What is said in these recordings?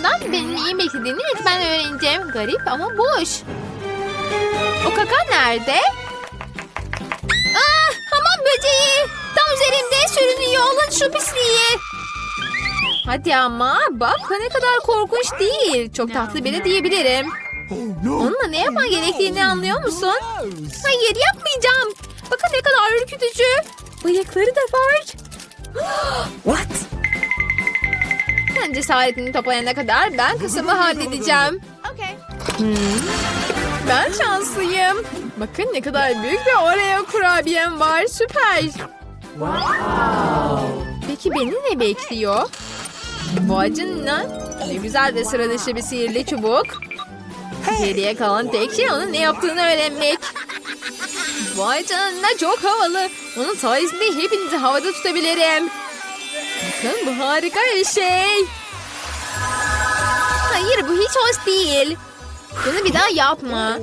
Limondan benim neyi beklediğini ben öğreneceğim. Garip ama boş. O kaka nerede? Ah, hamam böceği. Tam üzerimde sürünüyor. Alın şu pisliği. Hadi ama bak ne kadar korkunç değil. Çok tatlı biri diyebilirim. Onunla ne yapman gerektiğini anlıyor musun? Hayır yapmayacağım. Bakın ne kadar ürkütücü. Bıyıkları da var. What? Sen cesaretini toplayana kadar ben kısmı halledeceğim. Hmm. Ben şanslıyım. Bakın ne kadar büyük bir Oreo kurabiyem var. Süper. Peki beni ne bekliyor? Vay canına. Ne güzel ve sıra dışı bir sihirli çubuk. Geriye kalan tek şey onun ne yaptığını öğrenmek. Vay canına çok havalı. Onun sayesinde hepinizi havada tutabilirim. Bakın bu harika bir şey. Hayır bu hiç hoş değil. Bunu bir daha yapma.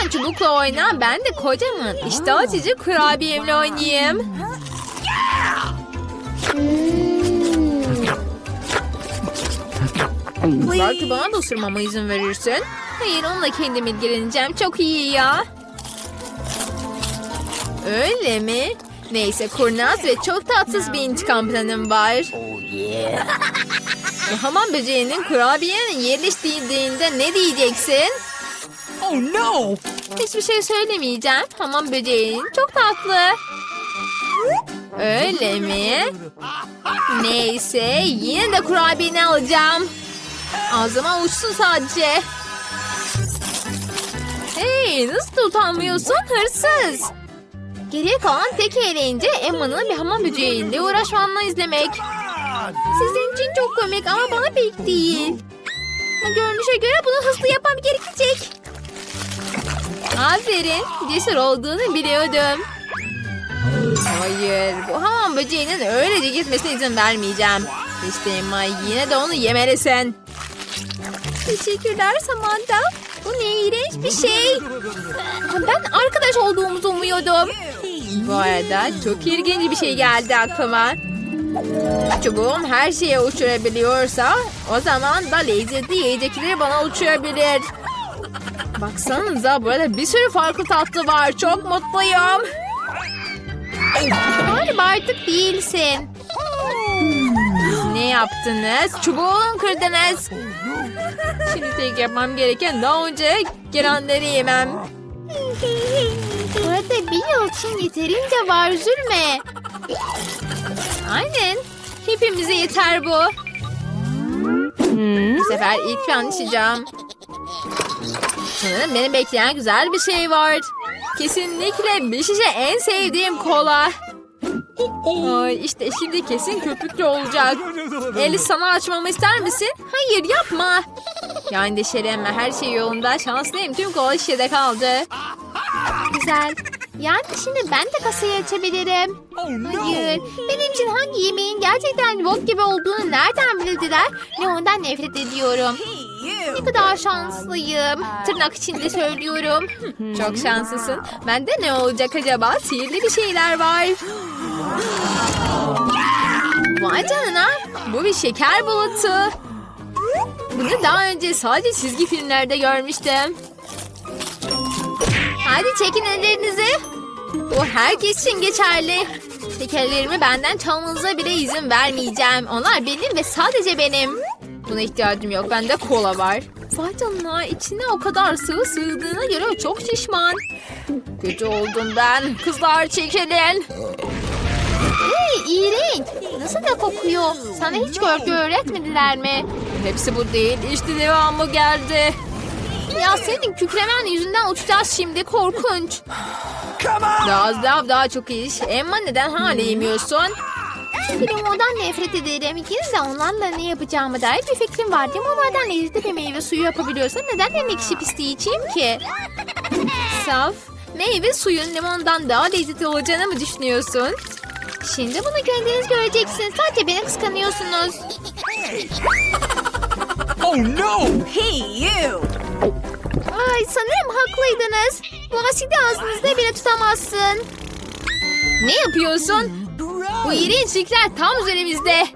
Sen çubukla oyna ben de kocaman işte açıcı kurabiyemle oynayayım. Belki bana da ısırmama izin verirsin. Hayır onunla kendim ilgileneceğim. Çok iyi ya. Öyle mi? Neyse kurnaz ve çok tatsız bir intikam planım var. Hamam böceğinin kurabiyenin yerleştiğinde ne diyeceksin? Oh no! Hiçbir şey söylemeyeceğim. Hamam böceğin çok tatlı. Öyle mi? Neyse yine de kurabiyeni alacağım. Ağzıma uçsun sadece. Hey nasıl utanmıyorsun hırsız. Geriye kalan tek eğlence Emma'nın bir hamam böceğiyle uğraşmanla izlemek. Sizin için çok komik ama bana pek değil. Görünüşe göre bunu hızlı yapmam gerekecek. Aferin. Cesur olduğunu biliyordum. Hayır. Bu hamam böceğinin öylece gitmesine izin vermeyeceğim. İşte Emma yine de onu yemelisin. Teşekkürler Samantha. Bu ne iğrenç bir şey. Ben arkadaş olduğumuzu umuyordum. Bu arada çok ilginç bir şey geldi aklıma. Çubuğum her şeye uçurabiliyorsa o zaman da lezzetli yiyecekleri bana uçurabilir. Baksanıza burada bir sürü farklı tatlı var. Çok mutluyum. Galiba artık değilsin. Ne yaptınız? Çubuğumu kırdınız. Şimdi tek yapmam gereken daha önce gelenleri yemem. Burada bir yıl için yeterince var üzülme. Aynen. Hepimize yeter bu. Bu sefer ilk ben içeceğim. Sanırım beni bekleyen güzel bir şey var. Kesinlikle bir şişe en sevdiğim kola. Ay işte şimdi kesin köpüklü olacak. Eli sana açmamı ister misin? Hayır yapma. Ya endişelenme her şey yolunda. Şanslıyım tüm kola şişede kaldı. Güzel. Yani şimdi ben de kasayı açabilirim. Hayır. Benim için hangi yemeğin gerçekten bok gibi olduğunu nereden bildiler? Ne ondan nefret ediyorum. Ne kadar şanslıyım. Tırnak içinde söylüyorum. Çok şanslısın. Bende ne olacak acaba? Sihirli bir şeyler var. Vay canına. Bu bir şeker bulutu. Bunu daha önce sadece çizgi filmlerde görmüştüm. Hadi çekin ellerinizi. Bu herkes için geçerli. Şekerlerimi benden çalmanıza bile izin vermeyeceğim. Onlar benim ve sadece benim. Buna ihtiyacım yok. Bende kola var. Vay canına içine o kadar sıvı sığdığına göre çok şişman. Kötü oldum ben. Kızlar çekilin. Hey iğrenç. Nasıl da kokuyor? Sana hiç görgü öğretmediler mi? Hepsi bu değil. İşte devamı geldi. Ya senin kükremen yüzünden uçacağız şimdi. Korkunç. Come on! Daha az daha, daha çok iş. Emma neden hala yemiyorsun? Çünkü limondan nefret ederim. İkiniz de onlarla ne yapacağımı dair bir fikrim var. Limonlardan lezzetli bir meyve suyu yapabiliyorsam neden en ekşi pisliği içeyim ki? Saf, meyve suyun limondan daha lezzetli olacağını mı düşünüyorsun? Şimdi bunu kendiniz göreceksiniz. Sadece beni kıskanıyorsunuz. Oh no! Hey you! Ay sanırım haklıydınız. Bu asidi ağzınızda bile tutamazsın. Ne yapıyorsun? Bu iğrençlikler tam üzerimizde.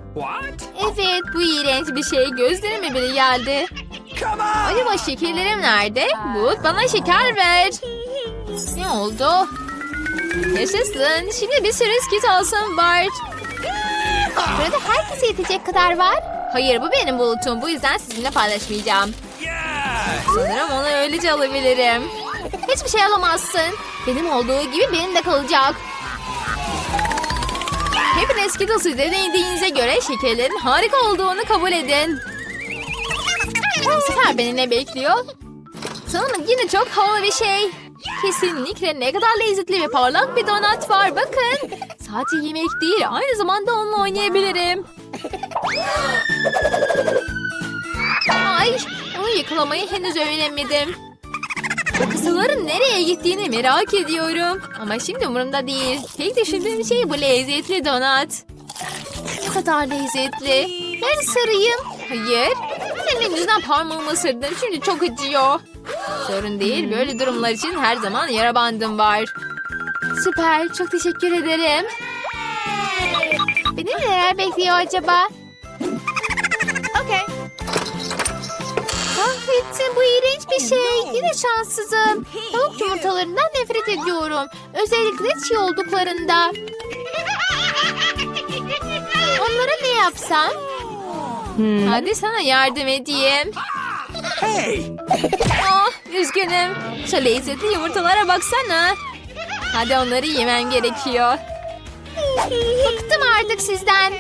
Evet bu iğrenç bir şey gözlerime bile geldi. Acaba şekerlerim nerede? Bulut bana şeker ver. Ne oldu? Yaşasın. Şimdi bir sürü skit olsun Bart. Burada herkese yetecek kadar var. Hayır bu benim bulutum. Bu yüzden sizinle paylaşmayacağım. Sanırım onu öylece alabilirim. Hiçbir şey alamazsın. Benim olduğu gibi benim de kalacak. Hepiniz Skittles'ı denediğinize göre şekerlerin harika olduğunu kabul edin. Bu sefer beni ne bekliyor? Sanırım yine çok havalı bir şey. Kesinlikle ne kadar lezzetli ve parlak bir donat var bakın. Sadece yemek değil aynı zamanda onunla oynayabilirim. Ay onu yakalamayı henüz öğrenemedim. Kısaların nereye gittiğini merak ediyorum. Ama şimdi umurumda değil. Tek düşündüğüm şey bu lezzetli donat. Ne kadar lezzetli. Ben sarayım. Hayır. Senin yüzünden parmağımı ısırdım. Şimdi çok acıyor. Sorun değil. Böyle durumlar için her zaman yara bandım var. Süper. Çok teşekkür ederim. Beni neler bekliyor acaba? Kahretsin bu iğrenç bir şey. Yine şanssızım. Tavuk yumurtalarından nefret ediyorum. Özellikle çiğ olduklarında. Onlara ne yapsam? Hadi sana yardım edeyim. Hey! Oh, üzgünüm. Şu lezzetli yumurtalara baksana. Hadi onları yemem gerekiyor. Bıktım artık sizden.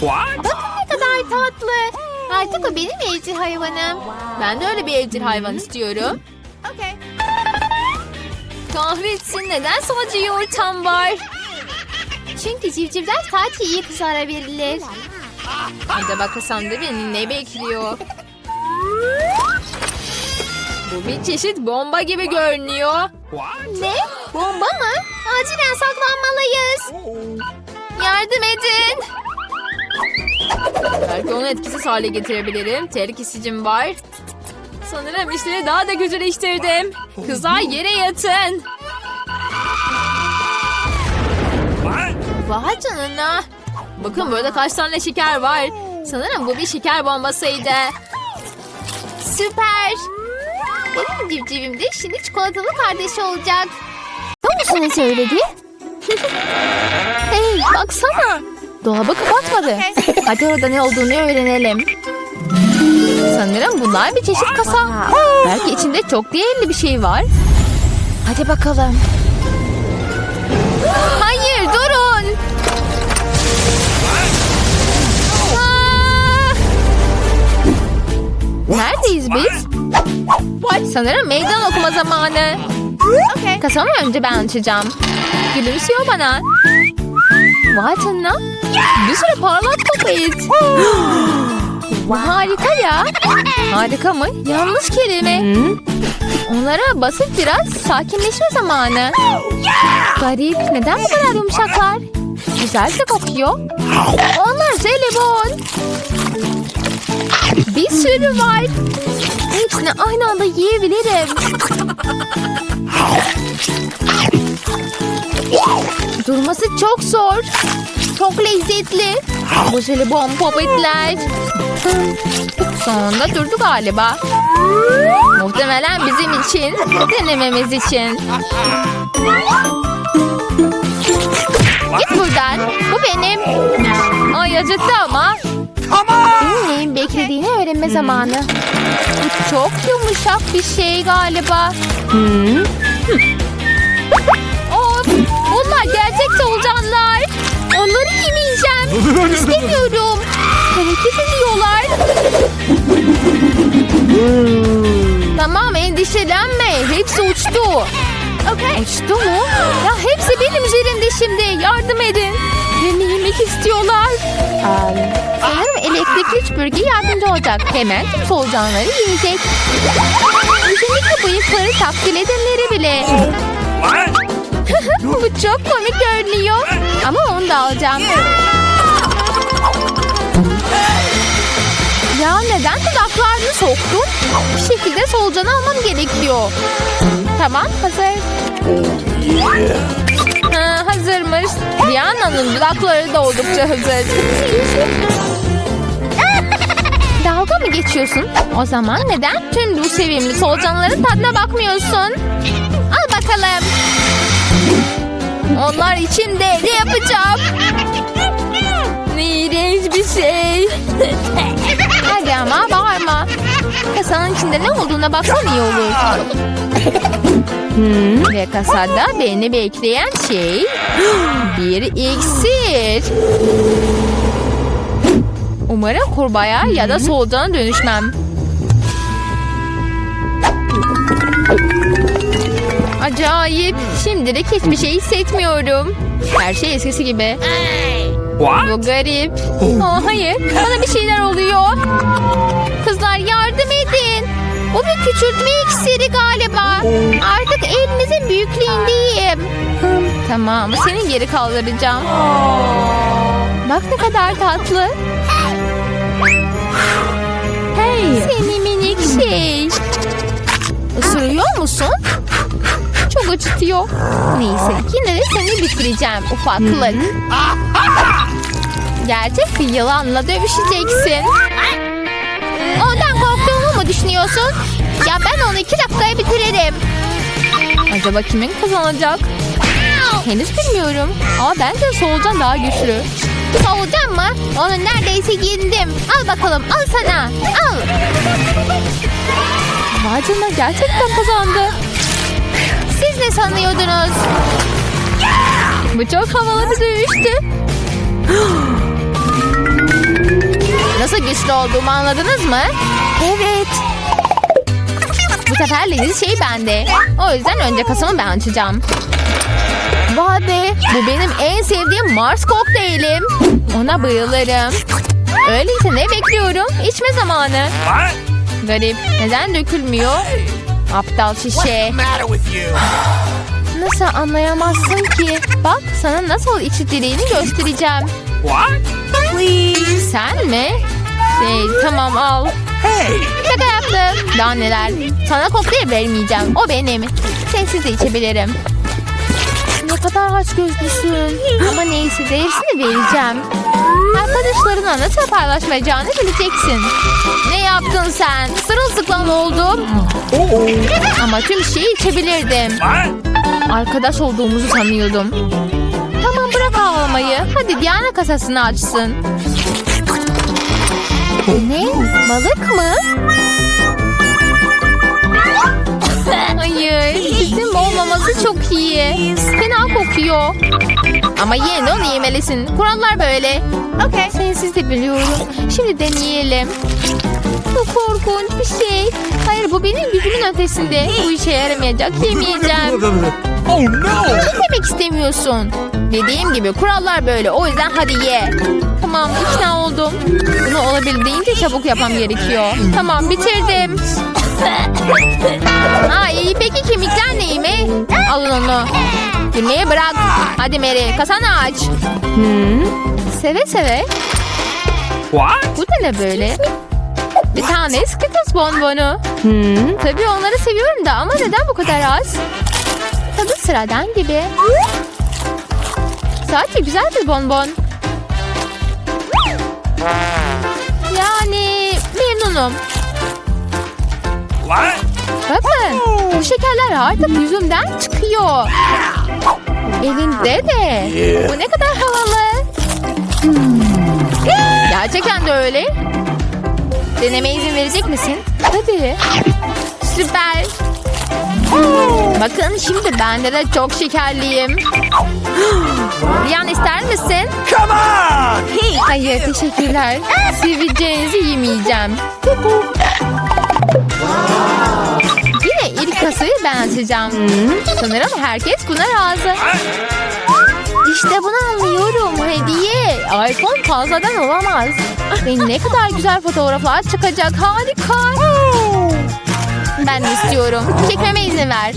What? Bakın ne kadar tatlı. Artık o benim evcil hayvanım. Ben de öyle bir evcil hayvan istiyorum. Kahretsin neden sadece yumurtam var? Çünkü civcivler sadece iyi kızara verilir. Acaba kasanda beni ne bekliyor? Bu bir çeşit bomba gibi görünüyor. Ne? Bomba mı? Acilen saklanmalıyız. Yardım edin. Belki onu etkisiz hale getirebilirim. Tehlikesicim var. Sanırım işleri daha da kötüleştirdim. Kızlar yere yatın. Vay canına. Bakın burada kaç tane şeker var. Sanırım bu bir şeker bombasıydı. Süper. Benim civcivim de şimdi çikolatalı kardeşi olacak. Ne söyledi? hey baksana. Dolabı kapatmadı. Hadi orada ne olduğunu öğrenelim. Sanırım bunlar bir çeşit kasa. Belki içinde çok değerli bir şey var. Hadi bakalım. Hayır durun. Aa! Neredeyiz biz? Sanırım meydan okuma zamanı. Kasamı önce ben açacağım. Gülümsüyor bana. Canına. Bir sürü parlak popet. Harika ya. Harika mı? Yanlış kelime. Onlara basıp biraz sakinleşme zamanı. Garip. Neden bu kadar yumuşaklar? Güzel de kokuyor. Onlar jelibon. Bir sürü var. Hepsini aynı anda yiyebilirim. Durması çok zor. Çok lezzetli. Bu jelibon popetler. Sonunda durdu galiba. Muhtemelen bizim için, denememiz için. Git buradan. Bu benim. Ay acıttı ama. Neyin beklediğini öğrenme zamanı. Bu çok yumuşak bir şey galiba. Of! Gerçek solucanlar. Onları yemeyeceğim. İstemiyorum. Hareket ediyorlar. tamam endişelenme. Hepsi uçtu. Uçtu mu? Ya hepsi benim üzerimde şimdi. Yardım edin. Beni yemek istiyorlar. Sanırım elektrikli süpürge yardımcı olacak. Hemen tüm solucanları yiyecek. Özellikle bıyıkları takdir edenleri bile. Bu çok komik görünüyor. Ama onu da alacağım. Ya neden dudaklarını soktun? Bir şekilde solucanı almam gerekiyor. Tamam hazır. Ha, hazırmış. Diana'nın dudakları da oldukça hazır. Dalga mı geçiyorsun? O zaman neden tüm bu sevimli solucanların tadına bakmıyorsun? Al bakalım. Onlar için de ne yapacağım? Ne iğrenç bir şey. Hadi ama bağırma. Kasanın içinde ne olduğuna baksan iyi olur. Hmm, ve kasada beni bekleyen şey bir iksir. Umarım kurbağaya ya da solucana dönüşmem. Acayip. Şimdilik hiçbir şey hissetmiyorum. Her şey eskisi gibi. What? Bu garip. Aa, hayır, bana bir şeyler oluyor. Kızlar yardım edin. Bu bir küçültme iksiri galiba. Artık elinizin büyüklüğündeyim. Tamam, seni geri kaldıracağım. Bak ne kadar tatlı. Hey. Seni minik şey. Isırıyor musun? Çok acıtıyor. Neyse yine de seni bitireceğim ufaklık. Gerçek bir yılanla dövüşeceksin. Ondan korktuğumu mu düşünüyorsun? Ya ben onu iki dakikaya bitiririm. Acaba kimin kazanacak? Henüz bilmiyorum. Ama bence solucan daha güçlü. Solucan mı? Onu neredeyse yendim. Al bakalım al sana. Al. Vay canına gerçekten kazandı. Siz ne sanıyordunuz? Bu çok havalı bir dövüştü. Nasıl güçlü olduğumu anladınız mı? Evet. Bu sefer leziz şey bende. O yüzden önce kasamı ben açacağım. Vay be, bu benim en sevdiğim Mars kokteylim. Ona bayılırım. Öyleyse ne bekliyorum? İçme zamanı. Garip, neden dökülmüyor? Aptal şişe. Nasıl anlayamazsın ki? Bak sana nasıl içildiğini göstereceğim. What? Sen mi? Şey, tamam al. Hey! Şaka yaptım. Daha neler. Sana kokteyl vermeyeceğim. O benim. Sensiz de içebilirim. Ne kadar aç gözlüsün. Ama neyse derisini vereceğim. Arkadaşlarına nasıl paylaşmayacağını bileceksin. Ne yaptın sen? Sırılsıklam oldum. Ama tüm şeyi içebilirdim. Arkadaş olduğumuzu sanıyordum. Tamam bırak ağlamayı. Hadi Diana kasasını açsın. Ne? Balık mı? Hayır. Bizim olmaması çok iyi. Fena kokuyor. Ama yine de onu yemelisin. Kurallar böyle. Okey. Sensiz de biliyorum. Şimdi deneyelim. Bu korkunç bir şey. Hayır bu benim gücümün ötesinde. Bu işe yaramayacak. Yemeyeceğim. Oh no! Ne demek istemiyorsun? Dediğim gibi kurallar böyle. O yüzden hadi ye. Tamam ikna oldum. Bunu olabildiğince çabuk yapmam gerekiyor. Tamam bitirdim. Ay peki kemikler neyi mi? Alın onu. Gülmeyi bırak. Hadi Mary kasanı aç. Seve seve. What? Bu da ne böyle? Bir tane Skittles bonbonu. Tabii onları seviyorum da ama neden bu kadar az? Tadı sıradan gibi. Sadece güzel bir bonbon. Yani memnunum. Bakın bu şekerler artık yüzümden çıkıyor. Elinde de. Bu ne kadar havalı. Gerçekten de öyle. Deneme izin verecek misin? Tabii. Süper. Bakın şimdi bende de çok şekerliyim. Yan ister misin? Come on! Hayır teşekkürler. Seveceğinizi yemeyeceğim. Yine ilk kasayı ben açacağım. Sanırım herkes buna razı. İşte bunu anlıyorum. Hediye. iPhone fazladan olamaz. Ve ne kadar güzel fotoğraflar çıkacak. Harika. Ben de istiyorum. Çekmeme izin ver.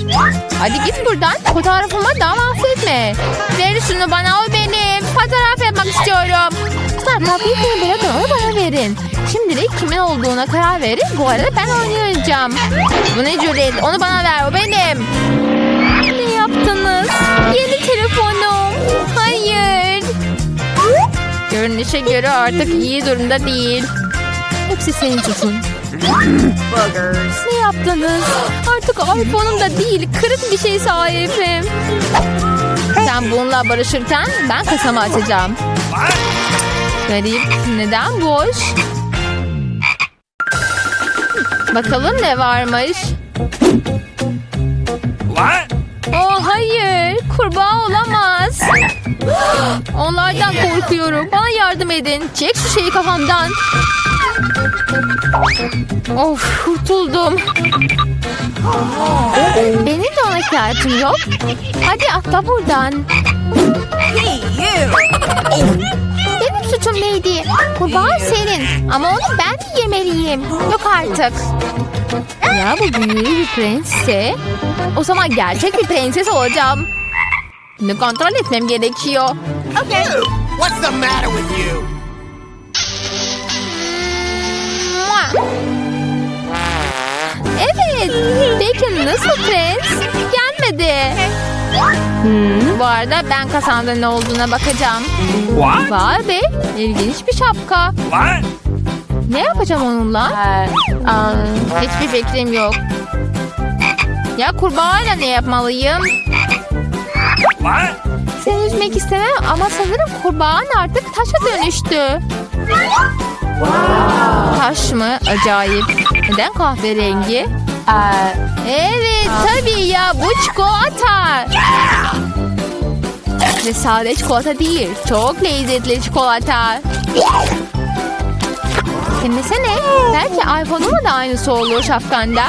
Hadi git buradan. Fotoğrafıma daha mahvetme. Ver şunu bana o benim. Fotoğraf yapmak istiyorum. Kızlar tatlıyı bırakın onu bana verin. Şimdilik kimin olduğuna karar verin. Bu arada ben oynayacağım. Bu ne cüret? Onu bana ver o benim. Ne yaptınız? Yeni telefonum. Görünüşe göre artık iyi durumda değil. Hepsi senin suçun. Ne yaptınız? Artık iPhone'um da değil, kırık bir şey sahibim. Sen bununla barışırken ben kasamı açacağım. Garip. Neden boş? Bakalım ne varmış. Oh hayır. Kurbağa olamaz. Onlardan korkuyorum. Bana yardım edin. Çek şu şeyi kafamdan. Of kurtuldum. Benim de ona ihtiyacım yok. Hadi atla buradan. Benim suçum neydi? Kurbağa senin. Ama onu ben yemeliyim? Yok artık. Ya bu büyülü bir prensse o zaman gerçek bir prenses olacağım. Bunu kontrol etmem gerekiyor. Okay. What's the matter with you? Evet. Peki nasıl prens? Gelmedi. Bu arada ben kasanda ne olduğuna bakacağım. What? Vay be. ilginç bir şapka. What? Ne yapacağım onunla? Aa, hiçbir fikrim yok. Ya kurbağayla ne yapmalıyım? What? Seni üzmek istemem ama sanırım kurbağan artık taşa dönüştü. Taş mı? Acayip. Neden kahverengi? Evet tabii ya bu çikolata. Ve sade çikolata değil. Çok lezzetli çikolata. Dinlesene. Belki iPhone'uma da aynısı olur şapkanda.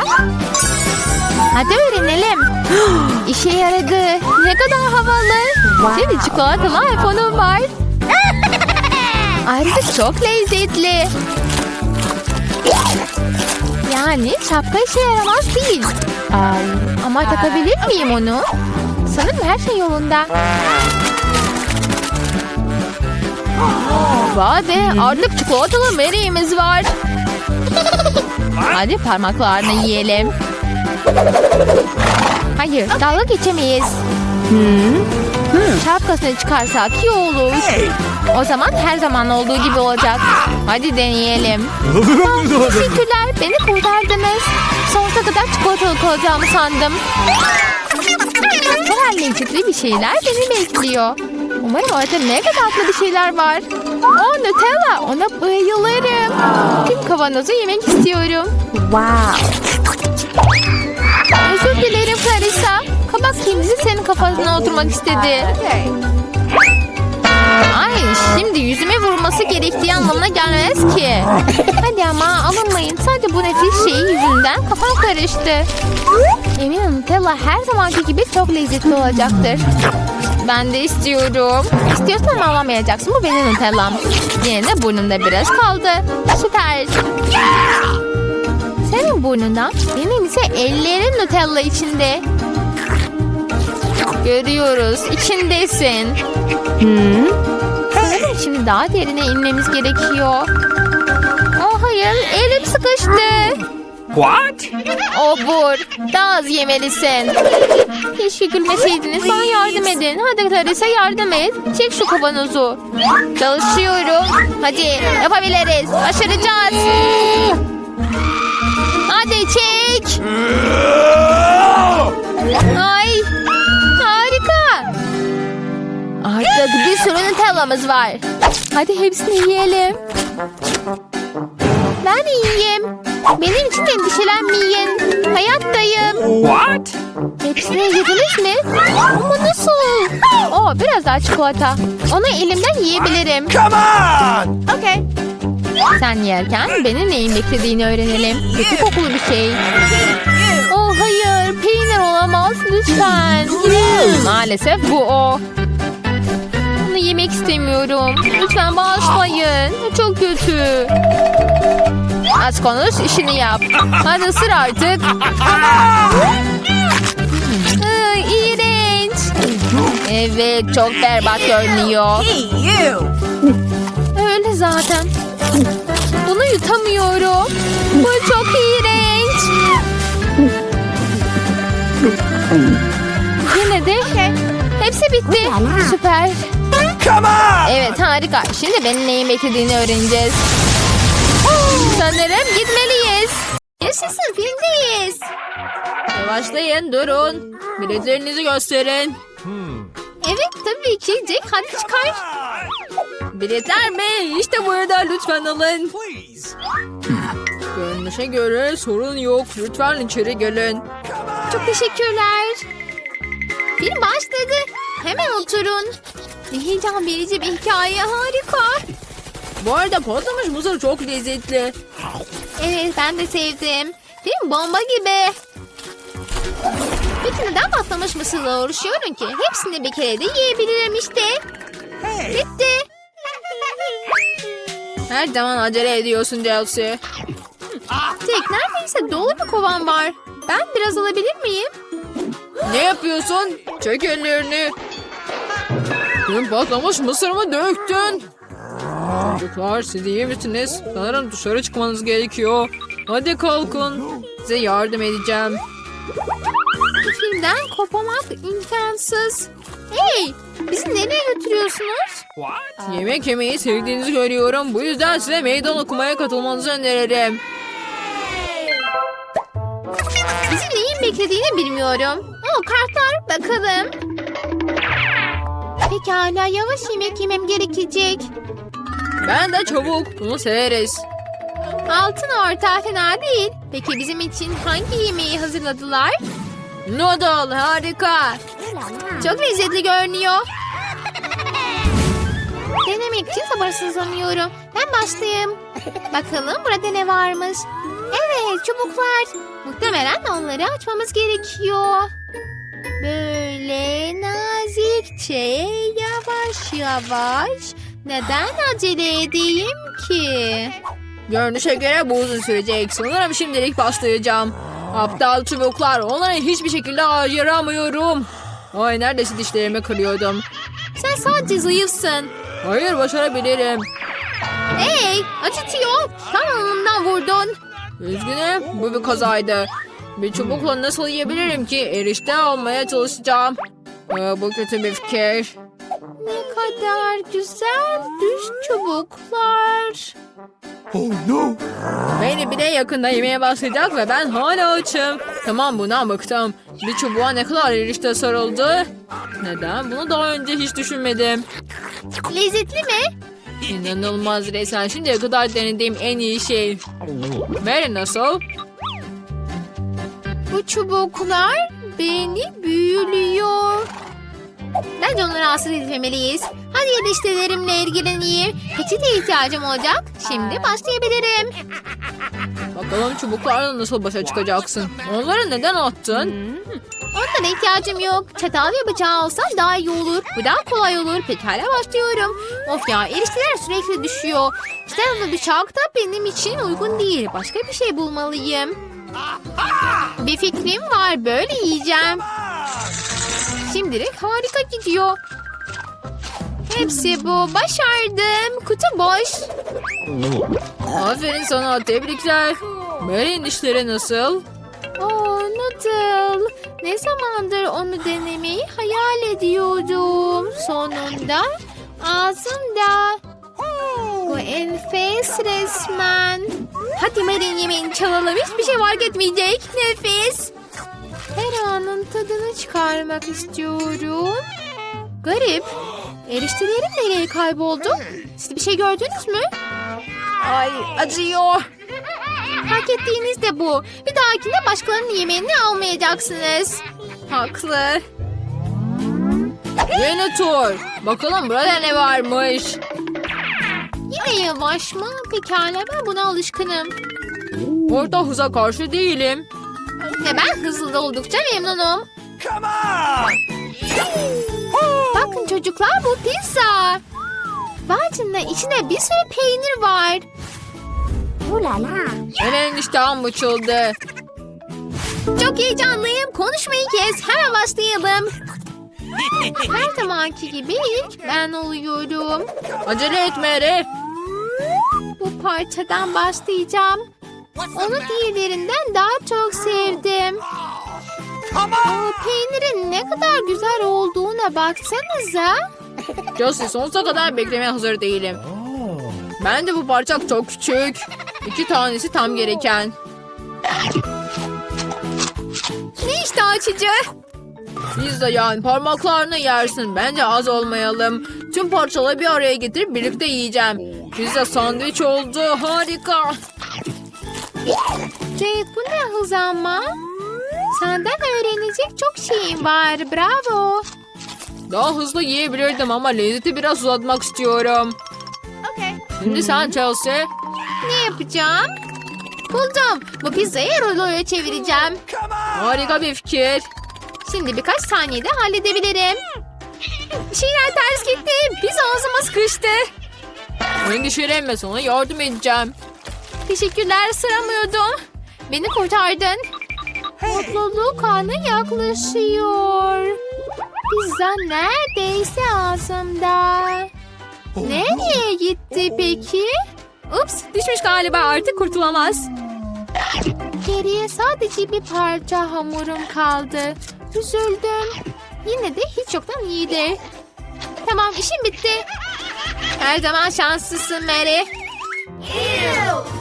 Hadi öğrenelim. İşe yaradı. Ne kadar havalı. Şimdi çikolatalı iPhone'um var. Ayrıca çok lezzetli. Yani şapka işe yaramaz değil. Ay, ama takabilir miyim onu? Sanırım her şey yolunda. Vay be artık çikolatalı Mary'imiz var. Hadi parmaklarını yiyelim. Hayır dalga geçemeyiz. Şapkasını çıkarsak iyi olur. Hey! O zaman her zaman olduğu gibi olacak. Hadi deneyelim. Teşekkürler beni kurtardınız. Sonsuza kadar çikolatalı kalacağımı sandım. Bu kadar lezzetli bir şeyler beni bekliyor. Umarım orada ne kadar tatlı bir şeyler var. Oh Nutella ona bayılırım. Tüm kavanozu yemek istiyorum. Özür dilerim Clarissa. Kabak kimisi senin kafasına oturmak istedi. Ay şimdi yüzüme vurması gerektiği anlamına gelmez ki. Hadi ama alınmayın. Sadece bu nefis şey yüzünden kafam karıştı. Eminim Nutella her zamanki gibi çok lezzetli olacaktır. Ben de istiyorum. İstiyorsan ama alamayacaksın. Bu benim Nutella'm. Yine de burnumda biraz kaldı. Süper. Senin burnundan, benim ise ellerin Nutella içinde. Görüyoruz. içindesin. Sanırım şimdi daha derine inmemiz gerekiyor. Oh hayır, elim sıkıştı. What? Obur, daha az yemelisin. Keşke gülmeseydiniz, bana yardım edin. Hadi Clarissa yardım et. Çek şu kavanozu. Çalışıyorum. Hadi yapabiliriz. Başaracağız. Hadi çek. Ay Artık bir sürü Nutella'mız var. Hadi hepsini yiyelim. Ben yiyeyim. Benim için endişelenmeyin. Hayattayım. What? Hepsini yediniz mi? Ama nasıl? Oo, biraz daha çikolata. Onu elimden yiyebilirim. Come on! Okay. Sen yerken benim neyin beklediğini öğrenelim. Kötü kokulu bir şey. Oh hayır, peynir olamaz lütfen. Maalesef bu o. Yemek istemiyorum. Lütfen bağışlayın. Çok kötü. Az konuş, işini yap. Hadi ısır artık. Iı, iğrenç. Evet, çok berbat görünüyor. Öyle zaten. Bunu yutamıyorum. Bu çok iğrenç. Yine de hepsi bitti. Süper. On! Evet harika. Şimdi benim neyin beklediğini öğreneceğiz. Sanırım gitmeliyiz. Yaşasın filmdeyiz. Yavaşlayın durun. Biletlerinizi gösterin. Evet tabii ki Jack hadi çıkar. Biletler mi? İşte burada lütfen alın. Görünüşe göre sorun yok. Lütfen içeri gelin. Çok teşekkürler. Film başladı. Hemen oturun. Ne heyecan verici bir hikaye harika. Bu arada patlamış mısır çok lezzetli. Evet ben de sevdim. Film bomba gibi. Peki neden patlamış mısırla uğraşıyorum ki? Hepsini bir kere de yiyebilirim işte. Bitti. Her zaman acele ediyorsun Chelsea. Tek neredeyse dolu bir kovan var. Ben biraz alabilir miyim? Ne yapıyorsun? Çek ellerini. Dün patlamış mısırımı döktün. Çocuklar siz iyi misiniz? Sanırım dışarı çıkmanız gerekiyor. Hadi kalkın. Size yardım edeceğim. Bu filmden kopamak imkansız. Hey! Bizi nereye götürüyorsunuz? What? Yemek yemeyi sevdiğinizi görüyorum. Bu yüzden size meydan okumaya katılmanızı öneririm. Bizi neyin beklediğini bilmiyorum. Ama kartlar bakalım. Pekala yavaş yemek yemem gerekecek. Ben de çabuk. Bunu severiz. Altın orta fena değil. Peki bizim için hangi yemeği hazırladılar? Noodle harika. Çok lezzetli görünüyor. Denemek için sabırsızlanıyorum. Ben başlayayım. Bakalım burada ne varmış. Evet çubuklar. Muhtemelen onları açmamız gerekiyor. Nazikçe yavaş yavaş. Neden acele edeyim ki? Görünüşe göre bu uzun sürecek. Sanırım şimdilik başlayacağım. Aptal çubuklar. Onları hiçbir şekilde ayıramıyorum. Ay neredeyse dişlerimi kırıyordum. Sen sadece zayıfsın. Hayır başarabilirim. Hey acıtıyor. Tam alnımdan vurdun. Üzgünüm bu bir kazaydı. Bir çubukla nasıl yiyebilirim ki? Erişte almaya çalışacağım. Aa, bu kötü bir fikir. Ne kadar güzel düz çubuklar. Oh no! Beni bile yakında yemeye başlayacak ve ben hala açım. Tamam buna bıktım. Bir çubuğa ne kadar erişte sarıldı. Neden? Bunu daha önce hiç düşünmedim. Lezzetli mi? İnanılmaz resmen. Şimdiye kadar denediğim en iyi şey. Mary nasıl? Bu çubuklar beni büyülüyor. Bence onları rahatsız etmemeliyiz. Hadi eriştelerimle ilgileneyim. Peçete ihtiyacım olacak. Şimdi başlayabilirim. Bakalım çubuklarla nasıl başa çıkacaksın? Onları neden attın? Onlara ihtiyacım yok. Çatal ve bıçağı alsam daha iyi olur. Bu daha kolay olur. Pekala başlıyorum. Of ya erişteler sürekli düşüyor. Çatal bıçak da benim için uygun değil. Başka bir şey bulmalıyım. Bir fikrim var. Böyle yiyeceğim. Şimdilik harika gidiyor. Hepsi bu. Başardım. Kutu boş. Aferin sana. Tebrikler. Mary'in işleri nasıl? Oo, noodle. Ne zamandır onu denemeyi hayal ediyordum. Sonunda ağzımda. Bu enfes resmen. Hadi Mary'in yemeğini çalalım. Hiçbir şey fark etmeyecek. Nefis. Her anın tadını çıkarmak istiyorum. Garip. Eriştelerim nereye kayboldu? Siz bir şey gördünüz mü? Ay acıyor. Fark ettiğiniz de bu. Bir dahakinde başkalarının yemeğini almayacaksınız. Haklı. Yeni tur. Bakalım burada ne varmış. Yine yavaş mı? Pekala ben buna alışkınım. Orta hıza karşı değilim. Ve ben hızlı oldukça memnunum. Come on! Bakın çocuklar bu pizza. Vay canına içinde bir sürü peynir var. Hemen iştahım açıldı. Çok heyecanlıyım. Konuşmayı kes. Hemen başlayalım. Her zamanki gibi ilk ben oluyorum. Acele etme Ere. Bu parçadan başlayacağım. Onu diğerlerinden daha çok sevdim. Aa, peynirin ne kadar güzel olduğuna baksanıza. Chelsea sonsuza kadar beklemeye hazır değilim. Ben de bu parça çok küçük. İki tanesi tam gereken. Ne işte açıcı? Pizza yani parmaklarını yersin. Bence az olmayalım. Tüm parçaları bir araya getirip birlikte yiyeceğim. Pizza sandviç oldu. Harika. Jade bu ne hız ama? Senden öğrenecek çok şeyim var. Bravo. Daha hızlı yiyebilirdim ama lezzeti biraz uzatmak istiyorum. Şimdi sen Chelsea. Ne yapacağım? Buldum. Bu pizzayı ruloya çevireceğim. Harika bir fikir. Şimdi birkaç saniyede halledebilirim. Bir şeyler ters gitti. Pizza ağzıma sıkıştı. Endişelenme sana yardım edeceğim. Teşekkürler sıramıyordum. Beni kurtardın. Mutluluk anı yaklaşıyor. Pizza neredeyse ağzımda. Nereye gitti peki? Ups düşmüş galiba artık kurtulamaz. Geriye sadece bir parça hamurum kaldı. Üzüldüm. Yine de hiç yoktan iyidir. Tamam işim bitti. Her zaman şanslısın Mary.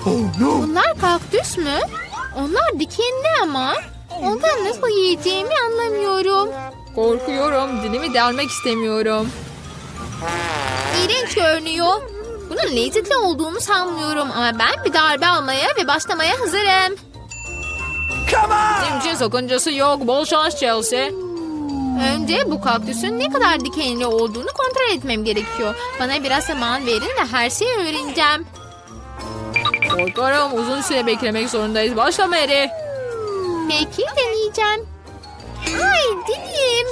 Oh no! Bunlar kaktüs mü? Onlar dikenli ama. Ondan nasıl yiyeceğimi anlamıyorum. Korkuyorum dilimi delmek istemiyorum. İğrenç görünüyor. Bunun lezzetli olduğunu sanmıyorum ama ben bir darbe almaya ve başlamaya hazırım. Come on! Benim için sakıncası yok. Bol şans Chelsea. Önce bu kaktüsün ne kadar dikenli olduğunu kontrol etmem gerekiyor. Bana biraz zaman verin ve her şeyi öğreneceğim. Korkarım uzun süre beklemek zorundayız. Başla Mary. Peki deneyeceğim. Ay dilim.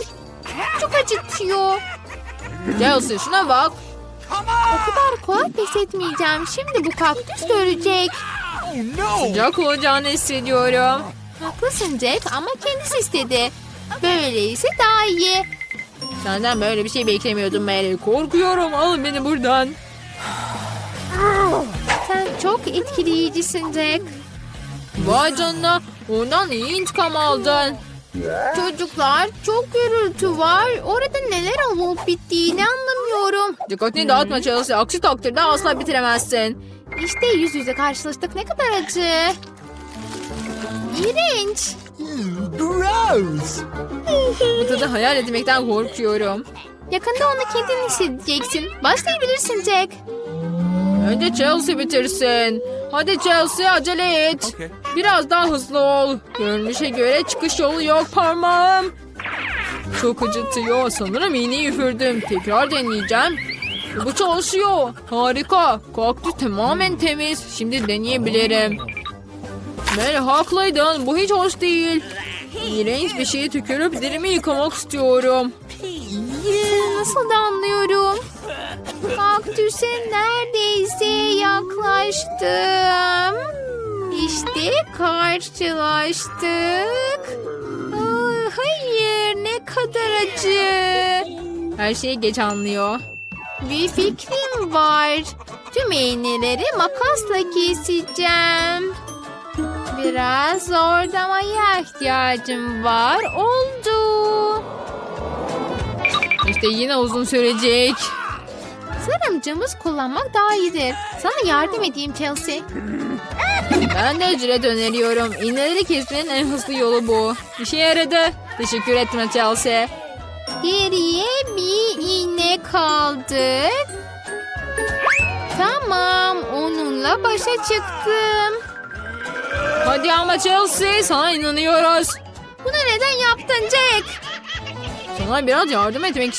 Çok acıtıyor. Chelsea şuna bak. O kadar kolay pes etmeyeceğim. Şimdi bu kaktüs görecek. Sıcak olacağını hissediyorum. Haklısın Jack ama kendisi istedi. Böyleyse daha iyi. Senden böyle bir şey beklemiyordum Mary. Korkuyorum. Alın beni buradan. Sen çok etkileyicisin Jack. Vay canına. Ondan iyi intikam aldın. Çocuklar çok gürültü var. Orada neler olup bittiğini anlamıyorum. Dikkatini dağıtma Chelsea. Aksi takdirde asla bitiremezsin. İşte yüz yüze karşılaştık ne kadar acı. İğrenç. Gross! Bu tadı hayal etmekten korkuyorum. Yakında onu kendin hissedeceksin. Başlayabilirsin Jack. Önce Chelsea bitirsin. Hadi Chelsea acele et. Okay. Biraz daha hızlı ol. Görünüşe göre çıkış yolu yok parmağım. Çok acıtıyor. Sanırım iğneyi üfürdüm. Tekrar deneyeceğim. Bu çalışıyor. Harika. Kaktüs tamamen temiz. Şimdi deneyebilirim. Ben haklıydın. Bu hiç hoş değil. İğrenç bir şeyi tükürüp dilimi yıkamak istiyorum. Nasıl da anlıyorum. Kaktüse neredeyse yaklaştım. İşte karşılaştık. Aa, hayır ne kadar acı. Her şeyi geç anlıyor. Bir fikrim var. Tüm iğneleri makasla keseceğim. Biraz zordamaya ihtiyacım var. Oldu. İşte yine uzun sürecek. Sarımcımız kullanmak daha iyidir. Sana yardım edeyim Chelsea. Ben de ücret öneriyorum. İğneleri kesmenin en hızlı yolu bu. İşe yaradı. Teşekkür etme Chelsea. Geriye bir iğne kaldı. Tamam, onunla başa çıktım. Hadi ama Chelsea sana inanıyoruz. Bunu neden yaptın Jack? Sana biraz yardım etmek